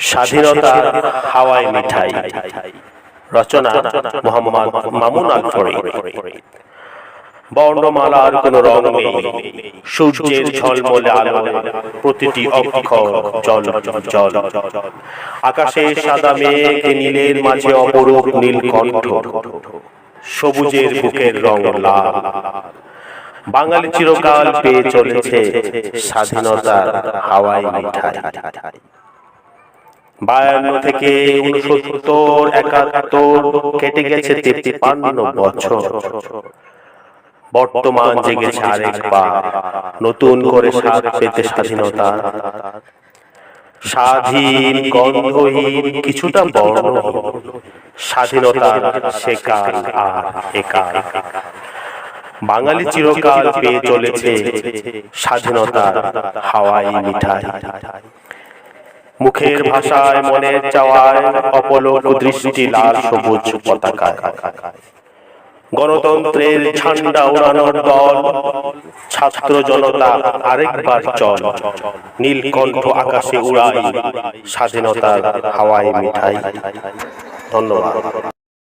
স্বাধীনতার হাওয়ায় মিঠাই। রচনা মোহাম্মদ মামুন বর্ণমালার রং নেই। সূর্যের ঝলমলে আলো প্রতিটি অক্ষর জল জল। আকাশে সাদা মেঘ, নীলের মাঝে অপরূপ সবুজের বুকের রং লাল। বাঙালি চিরকাল পেয়ে চলেছে স্বাধীনতার হাওয়ায় মিঠাই। বায়ান্ন থেকে উনসত্তর, একাত্তর, কেটে গেছে বছর। বর্তমান জেগেছে আরেকবার নতুন করে স্বাদ পেতে স্বাধীনতা। স্বাধীন, গন্ধহীন, কিছুটা বর্ণ স্বাধীনতা সেকাল আর একাল বাঙালি চিরকাল পেয়ে চলেছে স্বাধীনতার হাওয়াই মিঠাই। মুখের ভাষায় মনের চাওয়ায় অপলক দৃষ্টি লাল সবুজ পতাকা গণতন্ত্রের ঝান্ডা উড়ানোর দল। ছাত্র জনতা আরেকবার চল। নীলকণ্ঠ আকাশে উড়াই। স্বাধীনতার হাওয়ায় মিঠাই। ধন্যবাদ।